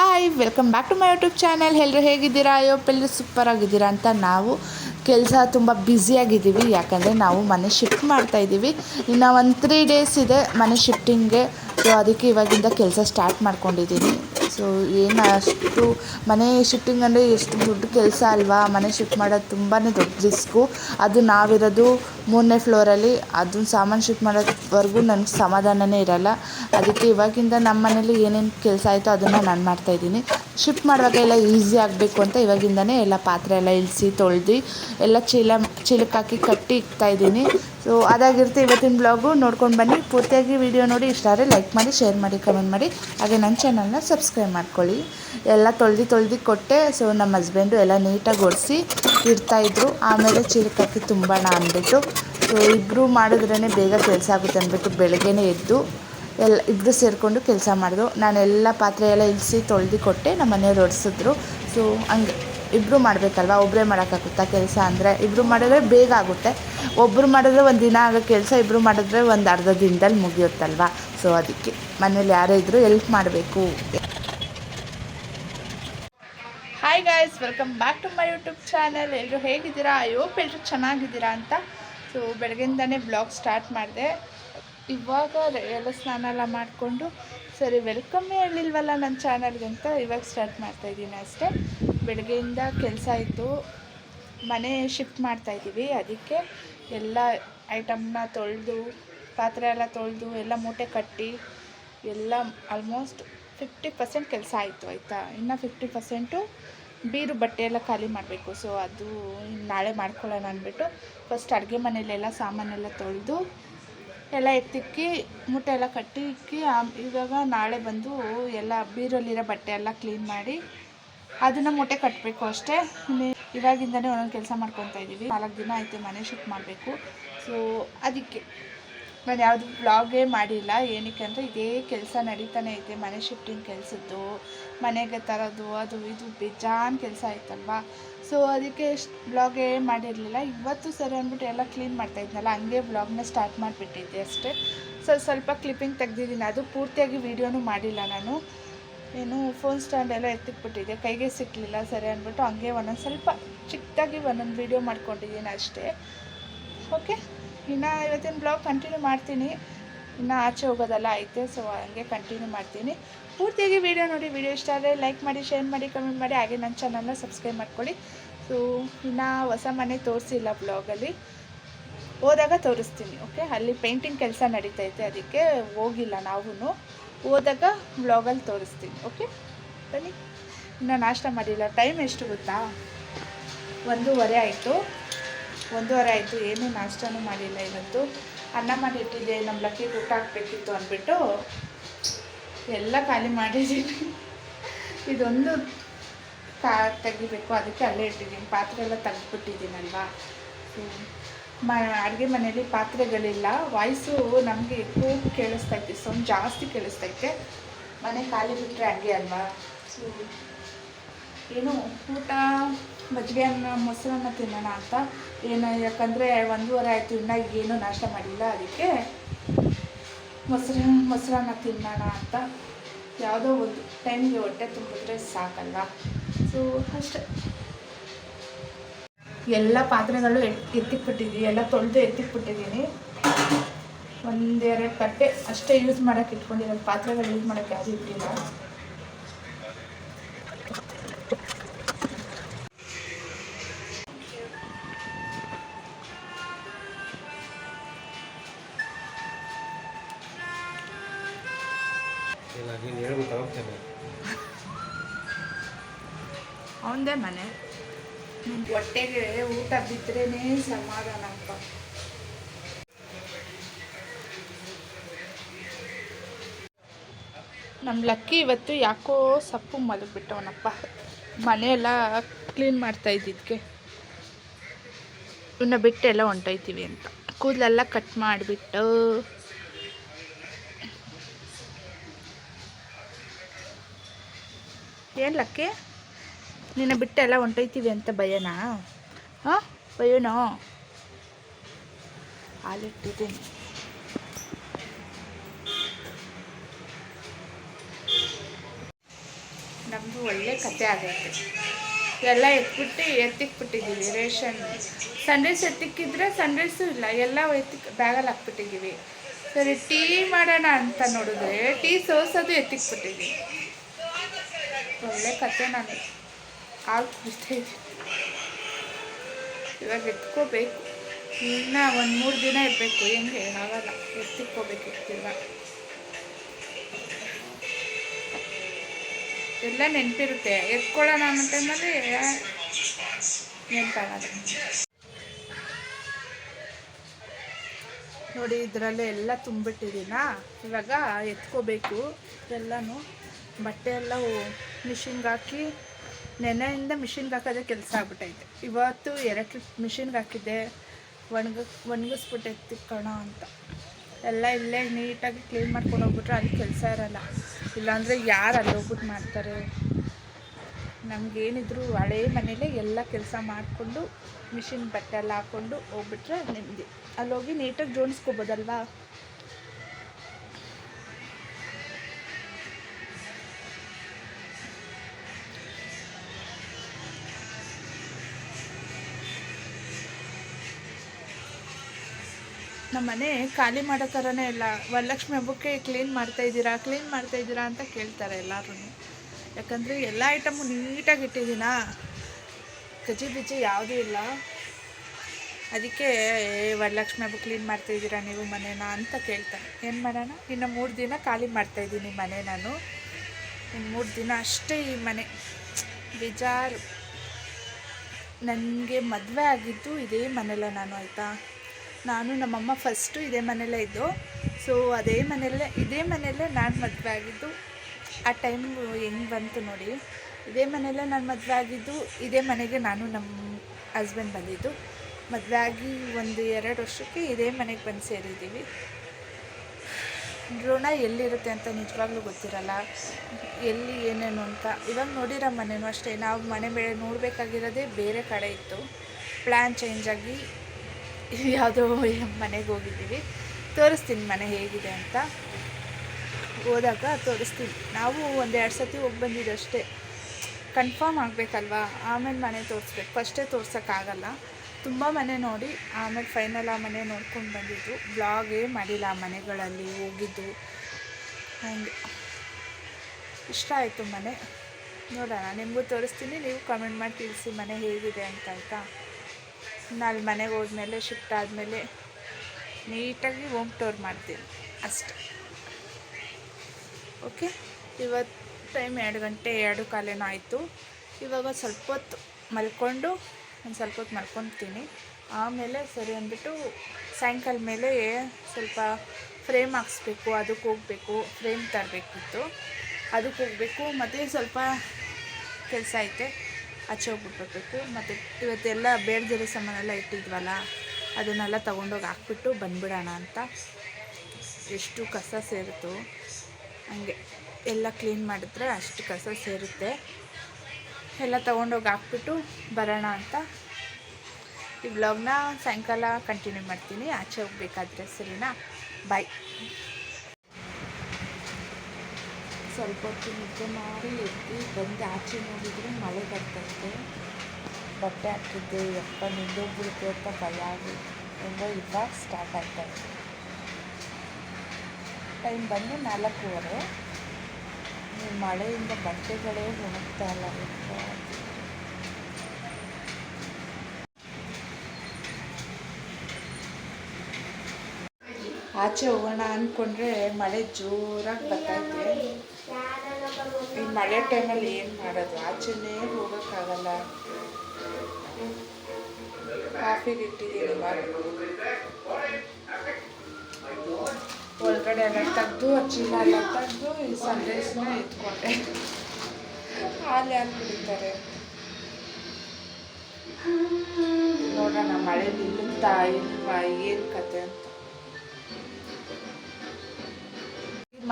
Hi welcome back to my YouTube channel ಎಲ್ಲರೂ ಹೇಗಿದ್ದೀರಾ? ಅಯ್ಯೋ ಎಲ್ಲರೂ ಸೂಪರ್ ಆಗಿದ್ದೀರಾ ಅಂತ ನಾವು ಕೆಲಸ ತುಂಬ ಬ್ಯುಸಿಯಾಗಿದ್ದೀವಿ ಯಾಕಂದರೆ ನಾವು ಮನೆ ಶಿಫ್ಟ್ ಮಾಡ್ತಾ ಇದ್ದೀವಿ. ಇನ್ನು ಒಂದು ತ್ರೀ ಡೇಸ್ ಇದೆ ಮನೆ ಶಿಫ್ಟಿಂಗ್ಗೆ ಸೊ ಅದಕ್ಕೆ ಇವಾಗಿಂದ ಕೆಲಸ ಸ್ಟಾರ್ಟ್ ಮಾಡ್ಕೊಂಡಿದ್ದೀನಿ. ಸೊ ಏನು ಅಷ್ಟು ಮನೆ ಶಿಫ್ಟಿಂಗ್ ಅಂದರೆ ಎಷ್ಟು ದೊಡ್ಡ ಕೆಲಸ ಅಲ್ವಾ? ಮನೆ ಶಿಫ್ಟ್ ಮಾಡೋದು ತುಂಬಾ ದೊಡ್ಡ ರಿಸ್ಕು ಅದು ನಾವಿರೋದು ಮೂರನೇ ಫ್ಲೋರಲ್ಲಿ ಅದನ್ನ ಸಾಮಾನು ಶಿಫ್ಟ್ ಮಾಡೋದ್ವರೆಗೂ ನನಗೆ ಸಮಾಧಾನನೇ ಇರಲ್ಲ. ಅದಕ್ಕೆ ಇವಾಗಿಂದ ನಮ್ಮ ಮನೇಲಿ ಏನೇನು ಕೆಲಸ ಆಯಿತೋ ಅದನ್ನು ನಾನು ಮಾಡ್ತಾಯಿದ್ದೀನಿ ಶಿಫ್ಟ್ ಮಾಡುವಾಗ ಎಲ್ಲ ಈಸಿ ಆಗಬೇಕು ಅಂತ ಇವಾಗಿಂದನೇ ಎಲ್ಲ ಪಾತ್ರೆ ಎಲ್ಲ ಇಳಿಸಿ, ತೊಳ್ದು ಎಲ್ಲ ಚೀಲ, ಚೀಲಕ್ಕೆ ಹಾಕಿ ಕಟ್ಟಿ ಇಕ್ತಾಯಿದ್ದೀನಿ ಸೊ ಅದಾಗಿರುತ್ತೆ ಇವತ್ತಿನ ಬ್ಲಾಗು ನೋಡ್ಕೊಂಡು ಬನ್ನಿ. ಪೂರ್ತಿಯಾಗಿ ವಿಡಿಯೋ ನೋಡಿ ಇಷ್ಟ ಆದರೆ ಲೈಕ್ ಮಾಡಿ ಶೇರ್ ಮಾಡಿ ಕಮೆಂಟ್ ಮಾಡಿ. ಹಾಗೆ ನನ್ನ ಚಾನಲ್ನ ಸಬ್ಸ್ಕ್ರೈಬ್ ಮಾಡ್ಕೊಳ್ಳಿ. ಎಲ್ಲ ತೊಳ್ದು ತೊಳ್ದು ಕೊಟ್ಟೆ. ಸೊ ನಮ್ಮ ಹಸ್ಬೆಂಡು ಎಲ್ಲ ನೀಟಾಗಿ ಒರೆಸಿ ಇರ್ತಾಯಿದ್ರು ಆಮೇಲೆ ಚೀಲಕ್ಕೆ ಹಾಕಿ ತುಂಬೋಣ ಅಂದ್ಬಿಟ್ಟು. ಸೊ ಇಬ್ಬರು ಮಾಡಿದ್ರೇ ಬೇಗ ಕೆಲಸ ಆಗುತ್ತೆ ಅಂದ್ಬಿಟ್ಟು ಬೆಳಗ್ಗೆನೇ ಎದ್ದು ಎಲ್ಲ ಇಬ್ಬರು ಸೇರಿಕೊಂಡು ಕೆಲಸ ಮಾಡಿದ್ರು ನಾನೆಲ್ಲ ಪಾತ್ರೆ ಎಲ್ಲ ಇಳಿಸಿ ತೊಳೆದು ಕೊಟ್ಟೆ. ನಮ್ಮ ಮನೆಯವ್ರು ಒರೆಸಿದ್ರು. ಸೊ ಹಂಗೆ ಇಬ್ಬರು ಮಾಡಬೇಕಲ್ವ? ಒಬ್ಬರೇ ಮಾಡೋಕ್ಕಾಗುತ್ತಾ ಕೆಲಸ ಅಂದರೆ? ಇಬ್ಬರು ಮಾಡಿದ್ರೆ ಬೇಗ ಆಗುತ್ತೆ. ಒಬ್ಬರು ಮಾಡಿದ್ರೆ ಒಂದು ದಿನ ಆಗೋ ಕೆಲಸ ಇಬ್ಬರು ಮಾಡಿದ್ರೆ ಒಂದು ಅರ್ಧ ದಿನದಲ್ಲಿ ಮುಗಿಯುತ್ತಲ್ವ? ಸೊ ಅದಕ್ಕೆ ಮನೇಲಿ ಯಾರೇ ಇದ್ದರೂ ಎಲ್ಪ್ ಮಾಡಬೇಕು. Hi guys welcome back to my YouTube channel ಎಲ್ಲರೂ ಹೇಗಿದ್ದೀರಾ? ಐ ಹೋಪ್ ಎಲ್ಲರೂ ಚೆನ್ನಾಗಿದ್ದೀರಾ ಅಂತ. ಸೊ ಬೆಳಗ್ಗೆಯಿಂದನೇ ಬ್ಲಾಗ್ ಸ್ಟಾರ್ಟ್ ಮಾಡಿದೆ. ಇವಾಗ ಎಲ್ಲ ಸ್ನಾನ ಎಲ್ಲ ಮಾಡಿಕೊಂಡು, ಸರಿ ವೆಲ್ಕಮ್ಮೇ ಹೇಳಿಲ್ವಲ್ಲ ನನ್ನ ಚಾನಲ್ಗೆ ಅಂತ ಇವಾಗ ಸ್ಟಾರ್ಟ್ ಮಾಡ್ತಾಯಿದ್ದೀನಿ ಅಷ್ಟೇ. ಬೆಳಗ್ಗೆಯಿಂದ ಕೆಲಸ ಇತ್ತು, ಮನೆ ಶಿಫ್ಟ್ ಮಾಡ್ತಾಯಿದ್ದೀವಿ ಅದಕ್ಕೆ ಎಲ್ಲ ಐಟಮ್ನ ತೊಳೆದು, ಪಾತ್ರೆ ಎಲ್ಲ ತೊಳೆದು, ಎಲ್ಲ ಮೂಟೆ ಕಟ್ಟಿ, ಎಲ್ಲ ಆಲ್ಮೋಸ್ಟ್ ಫಿಫ್ಟಿ ಪರ್ಸೆಂಟ್ ಕೆಲಸ ಆಯಿತು, ಆಯಿತಾ? ಇನ್ನು ಫಿಫ್ಟಿ ಪರ್ಸೆಂಟು ಬೀರು ಬಟ್ಟೆ ಎಲ್ಲ ಖಾಲಿ ಮಾಡಬೇಕು ಸೊ ಅದು ನಾಳೆ ಮಾಡ್ಕೊಳ್ಳೋಣ ಅಂದ್ಬಿಟ್ಟು ಫಸ್ಟ್ ಅಡುಗೆ ಮನೆಯಲ್ಲೆಲ್ಲ ಸಾಮಾನೆಲ್ಲ ತೊಳೆದು ಎಲ್ಲ ಎತ್ತಿಕ್ಕಿ, ಮೂಟೆ ಎಲ್ಲ ಕಟ್ಟಿ ಇಕ್ಕಿ ಇವಾಗ ನಾಳೆ ಬಂದು ಎಲ್ಲ ಬೀರಲ್ಲಿರೋ ಬಟ್ಟೆ ಎಲ್ಲ ಕ್ಲೀನ್ ಮಾಡಿ ಅದನ್ನು ಮೂಟೆ ಕಟ್ಟಬೇಕು ಅಷ್ಟೇ. ಇವಾಗಿಂದನೇ ಒಂದೊಂದು ಕೆಲಸ ಮಾಡ್ಕೊತಾ ಇದ್ದೀವಿ ನಾಲ್ಕು ದಿನ ಆಯಿತು ಮನೆ ಶಿಫ್ಟ್ ಮಾಡಬೇಕು. ಸೊ ಅದಕ್ಕೆ. ನಾನು ಯಾವುದು ಬ್ಲಾಗೇ ಮಾಡಿಲ್ಲ. ಏನಕ್ಕೆ ಅಂದರೆ ಇದೇ ಕೆಲಸ ನಡೀತಾನೆ ಐತೆ. ಮನೆ ಶಿಫ್ಟಿಂಗ್ ಕೆಲಸದ್ದು, ಮನೆಗೆ ತರೋದು, ಅದು ಇದು ಬೇಜಾನ್ ಕೆಲಸ ಆಯ್ತಲ್ವಾ? ಸೊ ಅದಕ್ಕೆ ಬ್ಲಾಗೇ ಮಾಡಿರಲಿಲ್ಲ. ಇವತ್ತು ಸರಿ ಅಂದ್ಬಿಟ್ಟು ಎಲ್ಲ ಕ್ಲೀನ್ ಮಾಡ್ತಾ ಇದ್ನಲ್ಲ, ಹಂಗೆ ಬ್ಲಾಗ್ನ ಸ್ಟಾರ್ಟ್ ಮಾಡಿಬಿಟ್ಟಿದ್ದೆ ಅಷ್ಟೇ. ಸೊ ಸ್ವಲ್ಪ ಕ್ಲಿಪ್ಪಿಂಗ್ ತೆಗ್ದಿದ್ದೀನಿ. ಅದು ಪೂರ್ತಿಯಾಗಿ ವೀಡಿಯೋನೂ ಮಾಡಿಲ್ಲ ನಾನು. ಏನು ಫೋನ್ ಸ್ಟ್ಯಾಂಡ್ ಎಲ್ಲ ಎತ್ತಿಟ್ಬಿಟ್ಟಿದ್ದೆ. ಕೈಗೆ ಸಿಕ್ಕಲಿಲ್ಲ ಸರಿ ಅಂದ್ಬಿಟ್ಟು ಹಂಗೆ ಒಂದೊಂದು ಸ್ವಲ್ಪ ಚಿಕ್ಕದಾಗಿ ಒಂದೊಂದು ವೀಡಿಯೋ ಮಾಡ್ಕೊಂಡಿದ್ದೀನಿ ಅಷ್ಟೇ. ಓಕೆ ಇನ್ನು ಇವತ್ತಿನ ಬ್ಲಾಗ್ ಕಂಟಿನ್ಯೂ ಮಾಡ್ತೀನಿ. ಇನ್ನು ಆಚೆ ಹೋಗೋದೆಲ್ಲ ಐತೆ ಸೊ ಹಂಗೆ ಕಂಟಿನ್ಯೂ ಮಾಡ್ತೀನಿ. ಪೂರ್ತಿಯಾಗಿ ವೀಡಿಯೋ ನೋಡಿ, ವೀಡಿಯೋ ಇಷ್ಟ ಆದರೆ ಲೈಕ್ ಮಾಡಿ ಶೇರ್ ಮಾಡಿ ಕಮೆಂಟ್ ಮಾಡಿ, ಹಾಗೆ ನನ್ನ ಚಾನಲ್ನ ಸಬ್ಸ್ಕ್ರೈಬ್ ಮಾಡ್ಕೊಳ್ಳಿ. ಸೊ ಇನ್ನು ಹೊಸ ಮನೆ ತೋರಿಸಿಲ್ಲ ಬ್ಲಾಗಲ್ಲಿ ಹೋದಾಗ ತೋರಿಸ್ತೀನಿ ಓಕೆ ಅಲ್ಲಿ ಪೇಂಟಿಂಗ್ ಕೆಲಸ ನಡೀತೈತೆ ಅದಕ್ಕೆ ಹೋಗಿಲ್ಲ ನಾವೂ ಹೋದಾಗ ಬ್ಲಾಗಲ್ಲಿ ತೋರಿಸ್ತೀನಿ ಓಕೆ ಬನ್ನಿ. ಇನ್ನು ನಾಷ್ಟ ಮಾಡಿಲ್ಲ. ಟೈಮ್ ಎಷ್ಟು ಗೊತ್ತಾ? ಒಂದೂವರೆ ಆಯಿತು. ಒಂದೂವರೆ ಆಯಿತು, ಏನೂ ನಾಷ್ಟನೂ ಮಾಡಿಲ್ಲ ಇವತ್ತು. ಅನ್ನ ಮಾಡಿಟ್ಟಿದ್ದೆ ನಮ್ಮ ಲಕ್ಕಿಗೆ ಊಟ ಹಾಕ್ಬೇಕಿತ್ತು ಅಂದ್ಬಿಟ್ಟು ಎಲ್ಲ ಖಾಲಿ ಮಾಡಿದ್ದೀನಿ. ಇದೊಂದು ಕಾ ತೆಗಿಬೇಕು, ಅದಕ್ಕೆ ಅಲ್ಲೇ ಇಟ್ಟಿದ್ದೀನಿ. ಪಾತ್ರೆ ಎಲ್ಲ ತೆಗೆದ್ಬಿಟ್ಟಿದ್ದೀನಲ್ವಾ? ಸೊ ಮ, ಅಡುಗೆ ಮನೆಯಲ್ಲಿ ಪಾತ್ರೆಗಳಿಲ್ಲ. ವಾಯ್ಸು ನಮಗೆ ಕೂಗ್ ಕೇಳಿಸ್ತೈತೆ ಸ್ವಲ್ಪ ಜಾಸ್ತಿ ಕೇಳಿಸ್ತೈತೆ ಮನೆ ಖಾಲಿ ಬಿಟ್ಟರೆ ಹಂಗೆ ಅಲ್ವಾ? ಸೊ ಏನು ಊಟ? ಮಜ್ಜಿಗೆ ಅನ್ನ ಮೊಸರನ್ನ ತಿನ್ನೋಣ ಅಂತ. ಏನು, ಯಾಕಂದರೆ ಒಂದೂವರೆ ಆಯಿತು, ಇನ್ನೂ ಏನೂ ನಾಷ್ಟ ಮಾಡಿಲ್ಲ. ಅದಕ್ಕೆ ಮೊಸರು, ಮೊಸರನ್ನ ತಿನ್ನೋಣ ಅಂತ ಯಾವುದೋ ಒಂದು ಟೈಮ್ಗೆ ಹೊಟ್ಟೆ ತುಂಬಿದ್ರೆ ಸಾಕಲ್ಲ ಸೊ ಅಷ್ಟೆ. ಎಲ್ಲ ಪಾತ್ರೆಗಳು ಎತ್ತಿಕ್ಬಿಟ್ಟಿದ್ದೀವಿ ಎಲ್ಲ ತೊಳೆದು ಎತ್ತಿಕ್ಬಿಟ್ಟಿದ್ದೀನಿ ಒಂದೆರಡು ಕಟ್ಟೆ ಅಷ್ಟೇ ಯೂಸ್ ಮಾಡೋಕ್ಕೆ ಇಟ್ಕೊಂಡಿರೋ ಪಾತ್ರೆಗಳು ಯೂಸ್ ಮಾಡೋಕ್ಕೆ ಯಾವುದೂ ಇಟ್ಟಿಲ್ಲ ಹೇಳ್ಬಿಟ್ಟು ಅವಂದೇ ಮನೆ. ಹೊಟ್ಟೆಗೆ ಊಟ ಬಿದ್ರೇನೆ ಸಮಾಧಾನ ಅಪ್ಪ. ನಮ್ಮ ಲಕ್ಕಿ ಇವತ್ತು ಯಾಕೋ ಸಪ್ಪು ಮಲಗಿಬಿಟ್ಟವನಪ್ಪ ಮನೆಯೆಲ್ಲ ಕ್ಲೀನ್ ಮಾಡ್ತಾ ಇದ್ದಿದ್ದಕ್ಕೆ ಇನ್ನು ಬಿಟ್ಟೆಲ್ಲ ಹೊಂಟೋಯ್ತೀವಿ ಅಂತ. ಕೂದಲೆಲ್ಲ ಕಟ್ ಮಾಡಿಬಿಟ್ಟು ಏನು ಲಕ್ಕಿ? ನಿನ್ನ ಬಿಟ್ಟೆಲ್ಲ ಹೊಂಟೋಯ್ತೀವಿ ಅಂತ ಭಯನಾ? ಹಾಂ? ಭಯನೋ? ಹಾಲಿಟ್ಟಿದ್ದೀನಿ. ನಮ್ಮದು ಒಳ್ಳೆ ಕತೆ ಆಗೈತೆ ಎಲ್ಲ ಎತ್ಬಿಟ್ಟು ಎತ್ತಿಕ್ಬಿಟ್ಟಿದ್ದೀವಿ ರೇಷನ್. ಸನ್ರೈಸ್ ಎತ್ತಿಕ್ಕಿದ್ರೆ ಸಂಡೇಸು ಇಲ್ಲ, ಎಲ್ಲ ಎತ್ತಿಕ್ ಬ್ಯಾಗಲ್ಲಿ ಹಾಕ್ಬಿಟ್ಟಿದ್ದೀವಿ. ಸರಿ, ಟೀ ಮಾಡೋಣ ಅಂತ ನೋಡಿದ್ರೆ, ಟೀ ಸೋಸೋದು ಎತ್ತಿಕ್ಬಿಟ್ಟಿದ್ದೀವಿ. ಒಳ್ಳೆ ಕತೆ ನಾನು. ಹಾಲು ಇದ್ದೀನಿ ಇವಾಗ ಎತ್ಕೋಬೇಕು. ಇನ್ನು ಒಂದು ಮೂರು ದಿನ ಇರಬೇಕು. ಹೆಂಗೆ? ಆಗಲ್ಲ. ಎತ್ತಿಕ್ಕೋಬೇಕು ಇವಾಗ ಎಲ್ಲ ನೆನಪಿರುತ್ತೆ. ಎತ್ಕೊಳ್ಳೋಣ ಅನ್ನೋ ಟೈಮಲ್ಲಿ ನೆನಪಾಗಲ್ಲ. ನೋಡಿ, ಇದರಲ್ಲೇ ಎಲ್ಲ ತುಂಬಿಟ್ಟಿದ್ದೀನ? ಇವಾಗ ಎತ್ಕೋಬೇಕು. ಎಲ್ಲನೂ ಬಟ್ಟೆ ಎಲ್ಲ ಮಿಷಿನ್ಗೆ ಹಾಕಿ ನೆನೆಯಿಂದ ಮಿಷಿನ್ಗೆ ಹಾಕೋದೇ ಕೆಲಸ ಆಗ್ಬಿಟ್ಟೈತೆ ಇವತ್ತು ಎರಡು ಟ್ರಿಪ್ ಮಿಷಿನ್ಗೆ ಹಾಕಿದ್ದೆ ಒಣಗ ಒಣಗಿಸ್ಬಿಟ್ಟೈತಿ ಕಣ ಅಂತ. ಎಲ್ಲ ಇಲ್ಲೇ ನೀಟಾಗಿ ಕ್ಲೀನ್ ಮಾಡ್ಕೊಂಡು ಹೋಗ್ಬಿಟ್ರೆ ಅಲ್ಲಿ ಕೆಲಸ ಇರಲ್ಲ. ಇಲ್ಲಾಂದರೆ ಯಾರು ಅಲ್ಲಿ ಹೋಗ್ಬಿಟ್ಟು ಮಾಡ್ತಾರೆ? ನಮಗೇನಿದ್ರು ಹಳೆ ಮನೇಲೇ ಎಲ್ಲ ಕೆಲಸ ಮಾಡಿಕೊಂಡು, ಮಿಷಿನ್ ಬಟ್ಟೆ ಎಲ್ಲ ಹಾಕ್ಕೊಂಡು ಹೋಗ್ಬಿಟ್ರೆ ನೆಮ್ಮದಿ. ಅಲ್ಲಿ ಹೋಗಿ ನೀಟಾಗಿ ಜೋಡಿಸ್ಕೋಬೋದಲ್ವಾ? ನಮ್ಮ ಮನೆ ಖಾಲಿ ಮಾಡೋ ಥರನೇ ಇಲ್ಲ. ವರಲಕ್ಷ್ಮಿ ಹಬ್ಬಕ್ಕೆ ಕ್ಲೀನ್ ಮಾಡ್ತಾ ಇದ್ದೀರಾ? ಕ್ಲೀನ್ ಮಾಡ್ತಾ ಇದ್ದೀರಾ ಅಂತ ಕೇಳ್ತಾರೆ ಎಲ್ಲರೂ ಯಾಕಂದರೆ ಎಲ್ಲ ಐಟಮು ನೀಟಾಗಿ ಇಟ್ಟಿದ್ದೀನಾ? ಕಜಿ ಬಿಜಿ ಯಾವುದೂ ಇಲ್ಲ. ಅದಕ್ಕೆ "ಏ, ವರಲಕ್ಷ್ಮಿ ಹಬ್ಬ ಕ್ಲೀನ್ ಮಾಡ್ತಾ ಇದ್ದೀರಾ ನೀವು ಮನೇನ? ಅಂತ ಕೇಳ್ತಾರೆ. ಏನು ಮಾಡೋಣ? ಇನ್ನು ಮೂರು ದಿನ ಖಾಲಿ ಮಾಡ್ತಾ ಇದ್ದೀನಿ ಮನೆ ನಾನು. ಇನ್ನು ಮೂರು ದಿನ ಅಷ್ಟೇ ಈ ಮನೆ. ಬೇಜಾರು. ನನಗೆ ಮದುವೆ ಆಗಿದ್ದು ಇದೇ ಮನೆಯಲ್ಲ ನಾನು ಆಯಿತಾ? ನಾನು ನಮ್ಮಮ್ಮ ಫಸ್ಟು ಇದೇ ಮನೆಯಲ್ಲೇ ಇದ್ದು ಸೊ ಅದೇ ಮನೆಯಲ್ಲೇ, ಇದೇ ಮನೆಯಲ್ಲೇ ನಾನು ಮದುವೆ ಆಗಿದ್ದು, ಆ ಟೈಮ್ ಹೆಂಗೆ ಬಂತು ನೋಡಿ. ಇದೇ ಮನೆಯಲ್ಲೇ ನಾನು ಮದುವೆ ಆಗಿದ್ದು, ಇದೇ ಮನೆಗೆ ನಾನು ನಮ್ಮ ಹಸ್ಬೆಂಡ್ ಬಂದಿದ್ದು. ಮದುವೆ ಆಗಿ ಒಂದು ಎರಡು ವರ್ಷಕ್ಕೆ ಇದೇ ಮನೆಗೆ ಬಂದು ಸೇರಿದ್ದೀವಿ. ಋಣ ಎಲ್ಲಿರುತ್ತೆ ಅಂತ ನಿಜವಾಗ್ಲೂ ಗೊತ್ತಿರಲ್ಲ. ಎಲ್ಲಿ, ಏನೇನು ಅಂತ. ಇವಾಗ ನೋಡಿರೋ ಮನೆಯೂ ಅಷ್ಟೇ. ನಾವು ಮನೆ ಮೇಲೆ ನೋಡಬೇಕಾಗಿರೋದೇ ಬೇರೆ ಕಡೆ ಇತ್ತು. ಪ್ಲ್ಯಾನ್ ಚೇಂಜ್ ಆಗಿ ಯಾವುದೋ ಮನೆಗೆ ಹೋಗಿದ್ದೀವಿ. ತೋರಿಸ್ತೀನಿ ಮನೆ ಹೇಗಿದೆ ಅಂತ. ಹೋದಾಗ ತೋರಿಸ್ತೀನಿ. ನಾವು ಒಂದೆರಡು ಸತಿ ಹೋಗಿ ಬಂದಿದ್ದು ಅಷ್ಟೇ. ಕನ್ಫರ್ಮ್ ಆಗಬೇಕಲ್ವಾ? ಆಮೇಲೆ ಮನೆ ತೋರಿಸ್ಬೇಕು. ಫಸ್ಟೇ ತೋರ್ಸೋಕ್ಕಾಗಲ್ಲ. ತುಂಬ ಮನೆ ನೋಡಿ, ಆಮೇಲೆ ಫೈನಲ್ ಆ ಮನೆ ನೋಡ್ಕೊಂಡು ಬಂದಿದ್ದು. ಬ್ಲಾಗೇ ಮಾಡಿಲ್ಲ ಆ ಮನೆಗಳಲ್ಲಿ ಹೋಗಿದ್ದು. ಹಂಗೆ. ಇಷ್ಟ ಆಯಿತು ಮನೆ. ನೋಡೋಣ. ನಿಮಗೂ ತೋರಿಸ್ತೀನಿ. ನೀವು ಕಮೆಂಟ್ ಮಾಡಿ ತಿಳಿಸಿ ಮನೆ ಹೇಗಿದೆ ಅಂತ ಆಯಿತಾ? ನಾನು ಮನೆಗೆ ಹೋದ್ಮೇಲೆ ಶಿಫ್ಟ್ ಆದಮೇಲೆ ನೀಟಾಗಿ ಹೋಮ್ ಟೂರ್ ಮಾಡ್ತೀನಿ. ಅಷ್ಟೆ. ಓಕೆ ಇವತ್ತು ಟೈಮ್ ಎರಡು ಗಂಟೆ ಎರಡು ಕಾಲೇನೋ ಆಯಿತು. ಇವಾಗ ಸ್ವಲ್ಪ ಹೊತ್ತು ಮಲ್ಕೊಂಡು, ಒಂದು ಸ್ವಲ್ಪ ಹೊತ್ತು ಮಲ್ಕೊತೀನಿ. ಆಮೇಲೆ ಸರಿ ಅಂದ್ಬಿಟ್ಟು ಸಾಯಂಕಾಲ ಮೇಲೆ ಸ್ವಲ್ಪ ಫ್ರೇಮ್ ಹಾಕ್ಸ್ಬೇಕು, ಅದಕ್ಕೆ ಹೋಗಬೇಕು ಫ್ರೇಮ್ ತರಬೇಕಿತ್ತು. ಅದಕ್ಕೆ ಹೋಗಬೇಕು, ಮತ್ತು ಸ್ವಲ್ಪ ಕೆಲಸ ಐತೆ. ಆಚೆ ಹೋಗ್ಬಿಟ್ಬಿಡ್ಬೇಕು ಮತ್ತು ಇವತ್ತೆಲ್ಲ ಬೇಡದಿರೋ ಸಾಮಾನೆಲ್ಲ ಇಟ್ಟಿದ್ವಲ್ಲ, ಅದನ್ನೆಲ್ಲ ತೊಗೊಂಡೋಗಿ ಹಾಕ್ಬಿಟ್ಟು ಬಂದ್ಬಿಡೋಣ ಅಂತ. ಎಷ್ಟು ಕಸ ಸೇರಿತು ಹಂಗೆ ಎಲ್ಲ ಕ್ಲೀನ್ ಮಾಡಿದ್ರೆ ಅಷ್ಟು ಕಸ ಸೇರುತ್ತೆ. ಎಲ್ಲ ತೊಗೊಂಡೋಗಿ ಹಾಕ್ಬಿಟ್ಟು ಬರೋಣ ಅಂತ. ಈ ಬ್ಲಾಗ್ನ ಸಾಯಂಕಾಲ ಕಂಟಿನ್ಯೂ ಮಾಡ್ತೀನಿ. ಆಚೆ ಹೋಗ್ಬೇಕಾದ್ರೆ ಸರಿನಾ? ಬಾಯ್. ಸ್ವಲ್ಪ ಹೊತ್ತು ನಿದ್ದೆ ಮಾಡಿ ಎದ್ದು ಬಂದು ಆಚೆ ನೋಡಿದರೆ ಮಳೆ ಬರ್ತೈತೆ. ಬಟ್ಟೆ ಹಾಕಿದ್ದೆ ಎಪ್ಪ ನಿಂದೋಗ್ಬಿಡುತ್ತೆ ಅಂತ ಭಯ ಆಗಿ ಹೆಂಗೋ ಇವಾಗ ಸ್ಟಾರ್ಟ್ ಆಯ್ತಾ ಇದೆ. ಟೈಮ್ ಬಂದು ನಾಲ್ಕೂವರೆ. ನೀವು ಮಳೆಯಿಂದ ಬಟ್ಟೆಗಳೇ ಒಣಗ್ತಾ ಇಲ್ಲ. ಆಚೆ ಹೋಗೋಣ ಅಂದ್ಕೊಂಡ್ರೆ ಮಳೆ ಜೋರಾಗಿ ಬರ್ತೈತೆ ಈ ಮಳೆ ಟೈಮಲ್ಲಿ ಏನು ಮಾಡೋದು? ಆಚೆನೇ ಹೋಗೋಕ್ಕಾಗಲ್ಲ. ಕಾಫಿಗೆ ಇಟ್ಟಿದ್ದೀನಿ ಒಳಗಡೆ ಎಲ್ಲ ತೆಗೆದು ಚೀಲ ಎಲ್ಲ ತೆಗೆದು ಈ ಸಂದೇಶನ ಇಟ್ಕೊಂಡೆ. ಹಾಲು ಯಾರು ಕುಡಿತಾರೆ. ನೋಡೋಣ ಮಳೆ ನಿಲ್ಲುತ್ತಾ ಇಲ್ವಾ? ಏನು ಕತೆ ಅಂತ.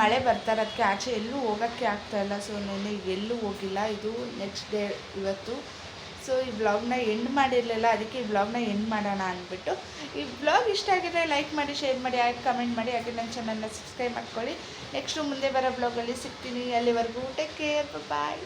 ಮಳೆ ಬರ್ತಾ ಇರೋದಕ್ಕೆ ಆಚೆ ಎಲ್ಲೂ ಹೋಗೋಕ್ಕೆ ಆಗ್ತಾ ಇಲ್ಲ. ಸೊ ನಾನು ಎಲ್ಲೂ ಹೋಗಿಲ್ಲ. ಇದು ನೆಕ್ಸ್ಟ್ ಡೇ ಇವತ್ತು. ಸೊ ಈ ಬ್ಲಾಗ್ನ ಎಂಡ್ ಮಾಡಿರಲಿಲ್ಲ. ಅದಕ್ಕೆ ಈ ಬ್ಲಾಗ್ನ ಎಂಡ್ ಮಾಡೋಣ ಅಂದ್ಬಿಟ್ಟು. ಈ ಬ್ಲಾಗ್ ಇಷ್ಟ ಆಗಿದ್ರೆ ಲೈಕ್ ಮಾಡಿ ಶೇರ್ ಮಾಡಿ, ಹಾಗೆ ಕಮೆಂಟ್ ಮಾಡಿ. ಹಾಗೆ ನನ್ನ ಚಾನಲ್ನ ಸಬ್ಸ್ಕ್ರೈಬ್ ಮಾಡ್ಕೊಳ್ಳಿ. ನೆಕ್ಸ್ಟು ಮುಂದೆ ಬರೋ ಬ್ಲಾಗಲ್ಲಿ ಸಿಗ್ತೀನಿ. ಅಲ್ಲಿವರೆಗೂ ಟೇಕ್ ಕೇರ್ ಬಾಯ್